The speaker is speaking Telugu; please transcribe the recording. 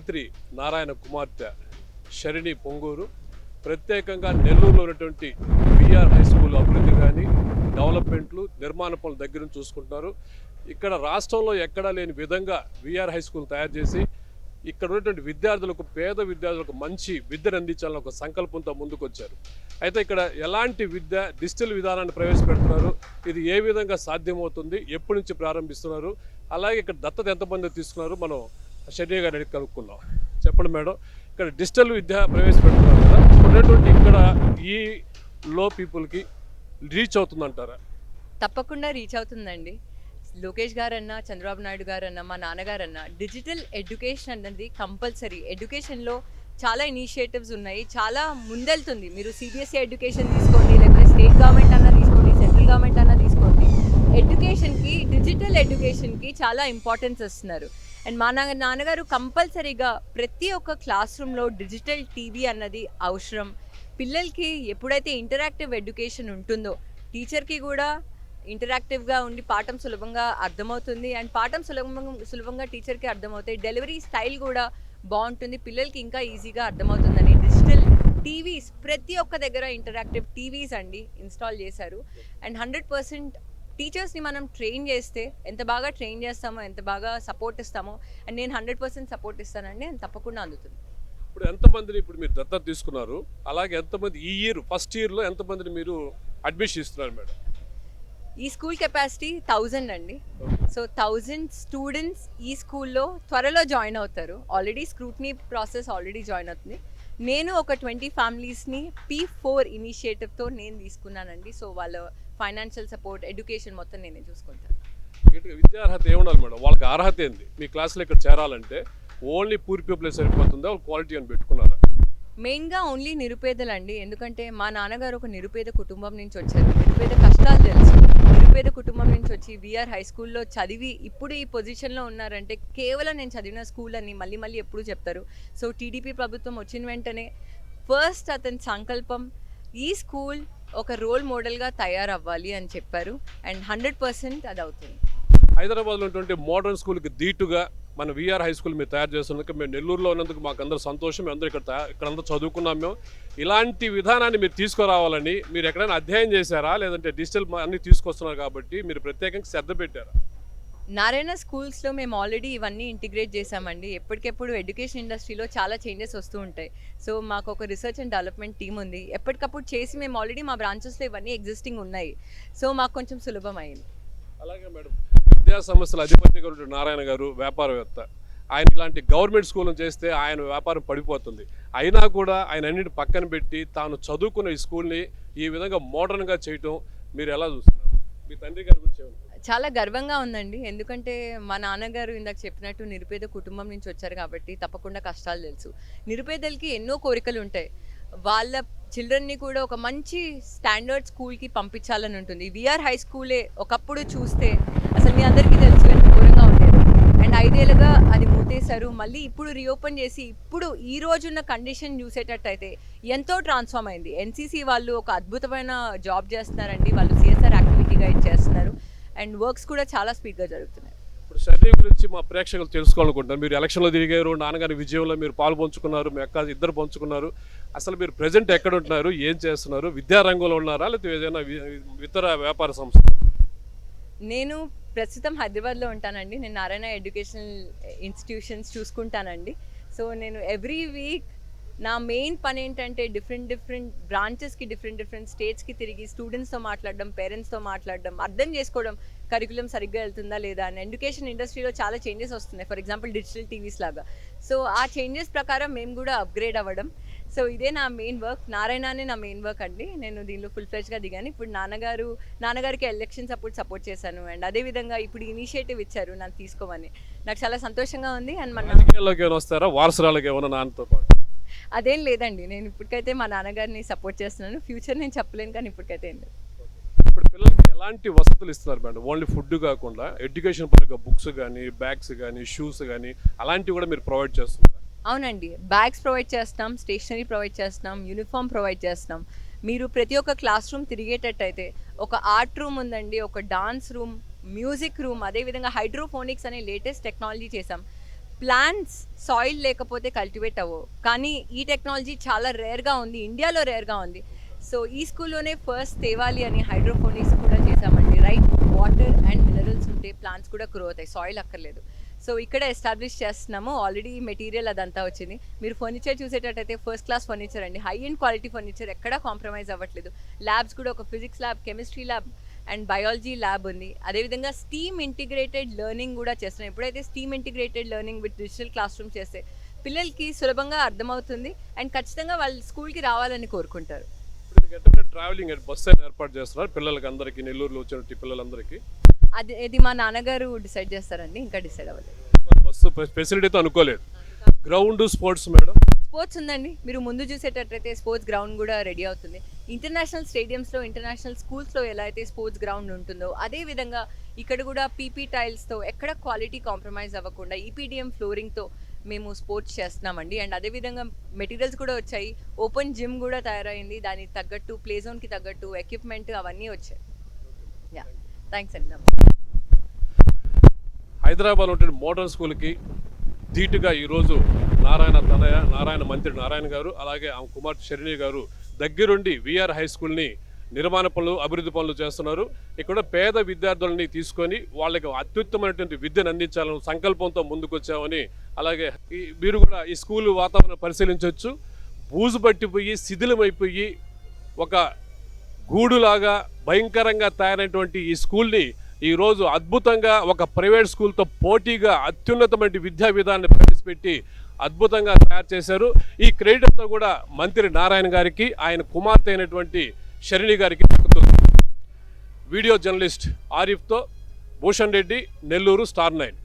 మంత్రి నారాయణ కుమార్తె శరణి పొంగూరు. ప్రత్యేకంగా నెల్లూరులో ఉన్నటువంటి బీఆర్ హై స్కూల్ అభివృద్ధి కానీ డెవలప్మెంట్లు నిర్మాణ పనుల దగ్గర నుంచి చూసుకుంటున్నారు. ఇక్కడ రాష్ట్రంలో ఎక్కడా లేని విధంగా విఆర్ హై స్కూల్ తయారు చేసి ఇక్కడ ఉన్నటువంటి విద్యార్థులకు పేద విద్యార్థులకు మంచి విద్యను అందించాలని ఒక సంకల్పంతో ముందుకొచ్చారు. అయితే ఇక్కడ ఎలాంటి విద్య డిజిటల్ విధానాన్ని ప్రవేశపెడుతున్నారు? ఇది ఏ విధంగా సాధ్యమవుతుంది? ఎప్పటి నుంచి ప్రారంభిస్తున్నారు? అలాగే ఇక్కడ దత్తత ఎంతమంది తీసుకున్నారు? మనం షెడ్డి గారు అడిగి కనుక్కుందాం. చెప్పండి మేడం ఇక్కడ డిజిటల్ విద్య ప్రవేశపెడుతున్నారు కదా ఉన్నటువంటి ఇక్కడ ఈ లో పీపుల్కి రీచ్ అవుతుందంటారా? తప్పకుండా రీచ్ అవుతుందండి. లోకేష్ గారన్నా చంద్రబాబు నాయుడు గారన్నా మా నాన్నగారన్నా డిజిటల్ ఎడ్యుకేషన్ అన్నది కంపల్సరీ. ఎడ్యుకేషన్లో చాలా ఇనిషియేటివ్స్ ఉన్నాయి చాలా ముందెళ్తుంది. మీరు సిబిఎస్ఈ ఎడ్యుకేషన్ తీసుకోండి లేకపోతే స్టేట్ గవర్నమెంట్ అన్నా తీసుకోండి సెంట్రల్ గవర్నమెంట్ అన్నా ఎడ్యుకేషన్కి డిజిటల్ ఎడ్యుకేషన్కి చాలా ఇంపార్టెన్స్ ఇస్తున్నారు. అండ్ మా నాన్న నాన్నగారు కంపల్సరీగా ప్రతి ఒక్క క్లాస్ రూమ్లో డిజిటల్ టీవీ అన్నది అవసరం. పిల్లలకి ఎప్పుడైతే ఇంటరాక్టివ్ ఎడ్యుకేషన్ ఉంటుందో టీచర్కి కూడా ఇంటరాక్టివ్గా ఉండి పాఠం సులభంగా అర్థమవుతుంది. అండ్ పాఠం సులభంగా సులభంగా టీచర్కి అర్థమవుతాయి. డెలివరీ స్టైల్ కూడా బాగుంటుంది. పిల్లలకి ఇంకా ఈజీగా అర్థమవుతుందని డిజిటల్ టీవీస్ ప్రతి ఒక్క దగ్గర ఇంటరాక్టివ్ టీవీస్ అండి ఇన్స్టాల్ చేశారు. అండ్ హండ్రెడ్ పర్సెంట్ టీచర్స్ని మనం ట్రైన్ చేస్తే ఎంత బాగా ట్రైన్ చేస్తామో ఎంత బాగా సపోర్ట్ ఇస్తామో అండ్ నేను హండ్రెడ్ పర్సెంట్ సపోర్ట్ ఇస్తానండి అది తప్పకుండా అందుతుంది. ఇప్పుడు ఎంతమందిని ఇప్పుడు మీరు దత్తత తీసుకున్నారు అలాగే ఎంతమంది ఈ ఇయర్ ఫస్ట్ ఇయర్లో ఎంతమందిని మీరు అడ్మిషన్ ఇస్తున్నారు మేడం? ఈ స్కూల్ కెపాసిటీ థౌజండ్ అండి. సో థౌజండ్ స్టూడెంట్స్ ఈ స్కూల్లో త్వరలో జాయిన్ అవుతారు. Already scrutiny process already join అవుతుంది. నేను ఒక ట్వంటీ ఫ్యామిలీస్ని పీ ఫోర్ ఇనిషియేటివ్తో నేను తీసుకున్నానండి. సో వాళ్ళ ఫైనాన్షియల్ సపోర్ట్ ఎడ్యుకేషన్ మొత్తం నేనే చూసుకుంటాను. ఏంటి? విద్యార్హత ఏముండాలి మేడం? వాళ్ళకి అర్హత ఏంది? మీ క్లాస్లో ఇక్కడ చేరాలంటే ఓన్లీ పూర్ పీపుల్ సరిపోతుందా? వాళ్ళు క్వాలిటీ అని పెట్టుకున్నారా? మెయిన్గా ఓన్లీ నిరుపేదలండి. ఎందుకంటే మా నాన్నగారు ఒక నిరుపేద కుటుంబం నుంచి వచ్చారు. నిరుపేద కష్టాలు తెలుసు. నిరుపేద కుటుంబం నుంచి వచ్చి విఆర్ హై స్కూల్లో చదివి ఇప్పుడు ఈ పొజిషన్లో ఉన్నారంటే కేవలం నేను చదివిన స్కూల్ అని మళ్ళీ మళ్ళీ ఎప్పుడు చెప్తారు. సో టీడీపీ ప్రభుత్వం వచ్చిన వెంటనే ఫస్ట్ అతని సంకల్పం ఈ స్కూల్ ఒక రోల్ మోడల్గా తయారవ్వాలి అని చెప్పారు. అండ్ హండ్రెడ్ పర్సెంట్ అది అవుతుంది హైదరాబాద్లో ఉన్నటువంటి మోడర్న్ స్కూల్కి దీటుగా మన విఆర్ హై స్కూల్ మీరు తయారు చేస్తున్నందుకు మేము నెల్లూరులో ఉన్నందుకు మాకు అందరూ సంతోషం. మేము అందరూ ఇక్కడ తయా- ఇక్కడ అందరూ చదువుకున్నాం మేము. ఇలాంటి విధానాన్ని మీరు తీసుకురావాలని మీరు ఎక్కడైనా అధ్యయనం చేశారా? లేదంటే డిజిటల్ అన్ని తీసుకొస్తున్నారు కాబట్టి మీరు ప్రత్యేకంగా శ్రద్ధ పెట్టారా? నారాయణ స్కూల్స్లో మేము ఆల్రెడీ ఇవన్నీ ఇంటిగ్రేట్ చేసామండి ఎప్పటికెప్పుడు ఎడ్యుకేషన్ ఇండస్ట్రీలో చాలా చేంజెస్ వస్తూ ఉంటాయి. సో మాకు ఒక రీసెర్చ్ అండ్ డెవలప్మెంట్ టీమ్ ఉంది. ఎప్పటికప్పుడు చేసి మేము ఆల్రెడీ మా బ్రాంచెస్లో ఇవన్నీ ఎగ్జిస్టింగ్ ఉన్నాయి. సో మాకు కొంచెం సులభం అయింది. అలాగే మేడం. విద్యా సంస్థల అధిపతి గారు నారాయణ గారు వ్యాపారవేత్త. ఆయన ఇలాంటి గవర్నమెంట్ స్కూల్ చేస్తే ఆయన వ్యాపారం పడిపోతుంది. అయినా కూడా ఆయన అన్నింటి పక్కన పెట్టి తాను చదువుకున్న ఈ స్కూల్ని ఈ విధంగా మోడర్న్గా చేయటం మీరు ఎలా చూస్తున్నారు? మీ తండ్రి గారి గురించి చాలా గర్వంగా ఉందండి. ఎందుకంటే మా నాన్నగారు ఇందాక చెప్పినట్టు నిరుపేద కుటుంబం నుంచి వచ్చారు కాబట్టి తప్పకుండా కష్టాలు తెలుసు. నిరుపేదలకి ఎన్నో కోరికలు ఉంటాయి. వాళ్ళ చిల్డ్రన్ని కూడా ఒక మంచి స్టాండర్డ్ స్కూల్కి పంపించాలని ఉంటుంది. విఆర్ హై స్కూలే ఒకప్పుడు చూస్తే అసలు మీ అందరికీ తెలుసు ఎంత దూరంగా ఉండేది. అండ్ ఐదేళ్ళుగా అది మూతేశారు. మళ్ళీ ఇప్పుడు రీఓపెన్ చేసి ఇప్పుడు ఈ రోజున్న కండిషన్ చూసేటట్టయితే ఎంతో ట్రాన్స్ఫార్మ్ అయింది. ఎన్సీసీ వాళ్ళు ఒక అద్భుతమైన జాబ్ చేస్తున్నారండి. వాళ్ళు సిఎస్ఆర్ యాక్టివిటీ గైడ్ చేస్తున్నారు. అండ్ వర్క్స్ కూడా చాలా స్పీడ్గా జరుగుతున్నాయి. ఇప్పుడు సర్వే గురించి మా ప్రేక్షకులు తెలుసుకోవాలనుకుంటున్నారు. మీరు ఎలక్షన్లో దిగారు నాన్నగారి విజయంలో మీరు పాలు పంచుకున్నారు మీ అక్క ఇద్దరు పంచుకున్నారు. అసలు మీరు ప్రజెంట్ ఎక్కడ ఉంటున్నారు ఏం చేస్తున్నారు? విద్యారంగంలో ఉన్నారా? లేకపోతే ఏదైనా ఇతర వ్యాపార సంస్థ? నేను ప్రస్తుతం హైదరాబాద్లో ఉంటానండి. నేను నారాయణ ఎడ్యుకేషనల్ ఇన్స్టిట్యూషన్స్ చూసుకుంటానండి. సో నేను ఎవ్రీ వీక్ నా మెయిన్ పని ఏంటంటే డిఫరెంట్ డిఫరెంట్ బ్రాంచెస్కి డిఫరెంట్ డిఫరెంట్ స్టేట్స్కి తిరిగి స్టూడెంట్స్తో మాట్లాడడం పేరెంట్స్తో మాట్లాడడం అర్థం చేసుకోవడం కరికులం సరిగ్గా వెళ్తుందా లేదా అని. ఎడ్యుకేషన్ ఇండస్ట్రీలో చాలా చేంజెస్ వస్తున్నాయి. ఫర్ ఎగ్జాంపుల్ డిజిటల్ టీవీస్ లాగా. సో ఆ చేంజెస్ ప్రకారం మేము కూడా అప్గ్రేడ్ అవ్వడం. సో ఇదే నా మెయిన్ వర్క్ నారాయణనే నా మెయిన్ వర్క్ అండి. నేను దీనిలో ఫుల్ ఫ్లెజ్గా దిగాను. ఇప్పుడు నాన్నగారు నాన్నగారికి ఎలక్షన్స్ అప్పుడు సపోర్ట్ చేశాను. అండ్ అదేవిధంగా ఇప్పుడు ఇనిషియేటివ్ ఇచ్చారు నాకు తీసుకోమని. నాకు చాలా సంతోషంగా ఉంది. అండ్ మన వస్తారా? వారసురాలకి ఏమైనా నాన్నతో పాటు? అదేం లేదండి. నేను ఇప్పటికైతే మా నాన్నగారిని సపోర్ట్ చేస్తున్నాను. ఫ్యూచర్ నేను చెప్పలేను కానీ ఇప్పటికైతే ఏం లేదు. ఇప్పుడు పిల్లలకి ఎలాంటి వసతులు ఇస్తున్నారు మేడం? ఓన్లీ ఫుడ్ కాకుండా ఎడ్యుకేషన్ పరంగా బుక్స్ కానీ బ్యాగ్స్ కానీ షూస్ కానీ అలాంటివి కూడా మీరు ప్రొవైడ్ చేస్తున్నారు? అవునండి. బ్యాగ్స్ ప్రొవైడ్ చేస్తాం స్టేషనరీ ప్రొవైడ్ చేస్తున్నాం యూనిఫామ్ ప్రొవైడ్ చేస్తున్నాం మీరు ప్రతి ఒక్క క్లాస్ రూమ్ తిరిగేటట్టయితే ఒక ఆర్ట్ రూమ్ ఉందండి ఒక డాన్స్ రూమ్ మ్యూజిక్ రూమ్ అదేవిధంగా హైడ్రోఫోనిక్స్ అనే లేటెస్ట్ టెక్నాలజీ చేసాం ప్లాంట్స్ సాయిల్ లేకపోతే కల్టివేట్ అవ్వవు కానీ ఈ టెక్నాలజీ చాలా రేర్గా ఉంది ఇండియాలో రేర్గా ఉంది. సో ఈ స్కూల్లోనే ఫస్ట్ తేవాలి అని హైడ్రోఫోనిక్స్ కూడా చేసామండి రైట్ వాటర్ అండ్ మినరల్స్ ఉంటే ప్లాంట్స్ కూడా గ్రో అవుతాయి. సాయిల్ అక్కర్లేదు. సో ఇక్కడ ఎస్టాబ్లిష్ చేస్తున్నాము. ఆల్రెడీ మెటీరియల్ అదంతా వచ్చింది. మీరు ఫర్నిచర్ చూసేటట్టయితే ఫస్ట్ క్లాస్ ఫర్నిచర్ అండి. హై అండ్ క్వాలిటీ ఫర్నిచర్ ఎక్కడా కాంప్రమైజ్ అవ్వట్లేదు. ల్యాబ్స్ కూడా ఒక physics lab chemistry lab and biology lab ఉంది. అదేవిధంగా స్టీమ్ ఇంటిగ్రేటెడ్ లెర్నింగ్ కూడా చేస్తున్నాం. ఎప్పుడైతే STEAM integrated learning with digital class room చేస్తే పిల్లలకి సులభంగా అర్థమవుతుంది అండ్ ఖచ్చితంగా వాళ్ళు స్కూల్కి రావాలని కోరుకుంటారు. ట్రావెలింగ్ బస్సు అయినా ఏర్పాటు చేస్తున్నారు? పిల్లలకి అందరికీ నెల్లూరులో వచ్చినట్టు పిల్లలందరికీ. అది ఇది మా నాన్నగారు డిసైడ్ చేస్తారండి ఇంకా డిసైడ్ అవ్వలేదు. బస్సు ఫెసిలిటీతో అనుకోలేదు. Ground sports madam. స్పోర్ట్స్ ఉందండి. మీరు ముందు చూసేటట్టయితే స్పోర్ట్స్ గ్రౌండ్ కూడా రెడీ అవుతుంది. ఇంటర్నేషనల్ స్టేడియంస్లో ఇంటర్నేషనల్ స్కూల్స్లో ఎలా అయితే స్పోర్ట్స్ గ్రౌండ్ ఉంటుందో అదే విధంగా ఇక్కడ కూడా పీపీ టైల్స్తో ఎక్కడ క్వాలిటీ కాంప్రమైజ్ అవ్వకుండా ఈపీడిఎం ఫ్లోరింగ్తో మేము స్పోర్ట్స్ చేస్తున్నామండి. అండ్ అదేవిధంగా మెటీరియల్స్ కూడా వచ్చాయి. ఓపెన్ జిమ్ కూడా తయారైంది. దానికి తగ్గట్టు ప్లే జోన్కి తగ్గట్టు ఎక్విప్మెంట్ అవన్నీ వచ్చాయి. యా. థ్యాంక్స్ అండి. హైదరాబాద్ ఉంటే మోడల్ స్కూల్కి ధీటుగా ఈరోజు నారాయణ తనయ నారాయణ మంత్రి నారాయణ గారు అలాగే ఆమె కుమార్తె శరణి గారు దగ్గరుండి విఆర్ హై స్కూల్ని నిర్మాణ పనులు అభివృద్ధి పనులు చేస్తున్నారు. ఇక్కడ పేద విద్యార్థులని తీసుకొని వాళ్ళకి అత్యుత్తమైనటువంటి విద్యను అందించాలని సంకల్పంతో ముందుకొచ్చామని అలాగే ఈ మీరు కూడా ఈ స్కూల్ వాతావరణం పరిశీలించవచ్చు. బూజు పట్టిపోయి శిథిలమైపోయి ఒక గూడులాగా భయంకరంగా తయారైనటువంటి ఈ స్కూల్ని ఈరోజు అద్భుతంగా ఒక ప్రైవేట్ స్కూల్తో పోటీగా అత్యున్నతమైన విద్యా విధానాన్ని ప్రవేశపెట్టి అద్భుతంగా తయారు చేశారు. ఈ క్రెడిట్ అంతా కూడా మంత్రి నారాయణ గారికి ఆయన కుమార్తె అయినటువంటి శరణి గారికి దక్కుతుంది వీడియో జర్నలిస్ట్ ఆరిఫ్తో భూషణ్ రెడ్డి నెల్లూరు స్టార్ నైన్.